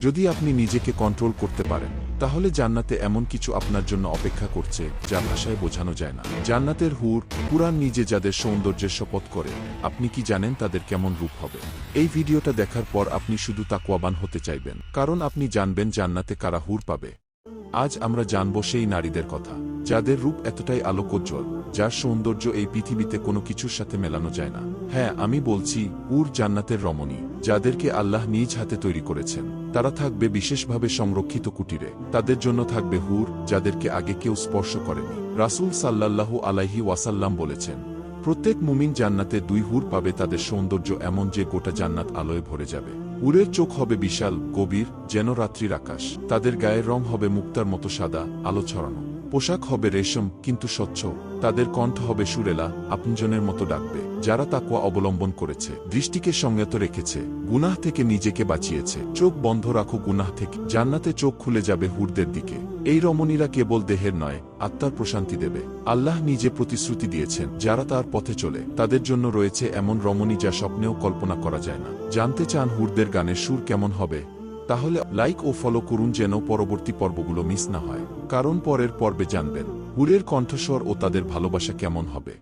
যদি আপনি নিজেকে কন্ট্রোল করতে পারেন, তাহলে জান্নাতে এমন কিছু আপনার জন্য অপেক্ষা করছে, যা ভাষায় বোঝানো যায় না। জান্নাতের হুর কুরান নিজে যাদের সৌন্দর্যের শপথ করে, আপনি কি জানেন তাদের কেমন রূপ হবে? এই ভিডিওটা দেখার পর আপনি শুধু তাকুয়াবান হতে চাইবেন, কারণ আপনি জানবেন জান্নাতে কারা হুর পাবে। আজ আমরা জানব সেই নারীদের কথা। যাদের রূপ এতটাই আলোকোজ্জ্বল, যার সৌন্দর্য এই পৃথিবীতে কোনো কিছুর সাথে মেলানো যায় না। হ্যাঁ আমি বলছি, উর জান্নাতের রমণী, যাদেরকে আল্লাহ নিজ হাতে তৈরি করেছেন। তারা থাকবে বিশেষভাবে সংরক্ষিত কুটিরে। তাদের জন্য থাকবে হুর, যাদেরকে আগে কেউ স্পর্শ করেনি। রাসূল সাল্লাল্লাহু আলাইহি ওয়াসাল্লাম বলেছেন, প্রত্যেক মুমিন জান্নাতে দুই হুর পাবে, তাদের সৌন্দর্য এমন যে গোটা জান্নাত আলোয় ভরে যাবে। উরের চোখ হবে বিশাল, গভীর, যেন রাত্রির আকাশ। তাদের গায়ের রং হবে মুক্তার মতো সাদা, আলো ছড়ানো। পোশাক হবে রেশম, কিন্তু স্বচ্ছ। তাদের কণ্ঠ হবে সুরেলা, আপনজনের মতো ডাকবে। যারা তাকুয়া অবলম্বন করেছে, দৃষ্টিকে সংযত রেখেছে, গুনাহ থেকে নিজেকে বাঁচিয়েছে। চোখ বন্ধ রাখো গুনাহ থেকে, জান্নাতে চোখ খুলে যাবে হুরদের দিকে। এই রমণীরা কেবল দেহের নয়, আত্মার প্রশান্তি দেবে। আল্লাহ নিজে প্রতিশ্রুতি দিয়েছেন, যারা তার পথে চলে, তাদের জন্য রয়েছে এমন রমণী যা স্বপ্নেও কল্পনা করা যায় না। জানতে চান হুরদের গানের সুর কেমন হবে? তাহলে লাইক ও ফলো করুন যেন পরবর্তী পর্বগুলো মিস না হয়। কারণ পরের পর্বে জানবেন। হুরের কণ্ঠস্বর ও তাদের ভালোবাসা কেমন হবে।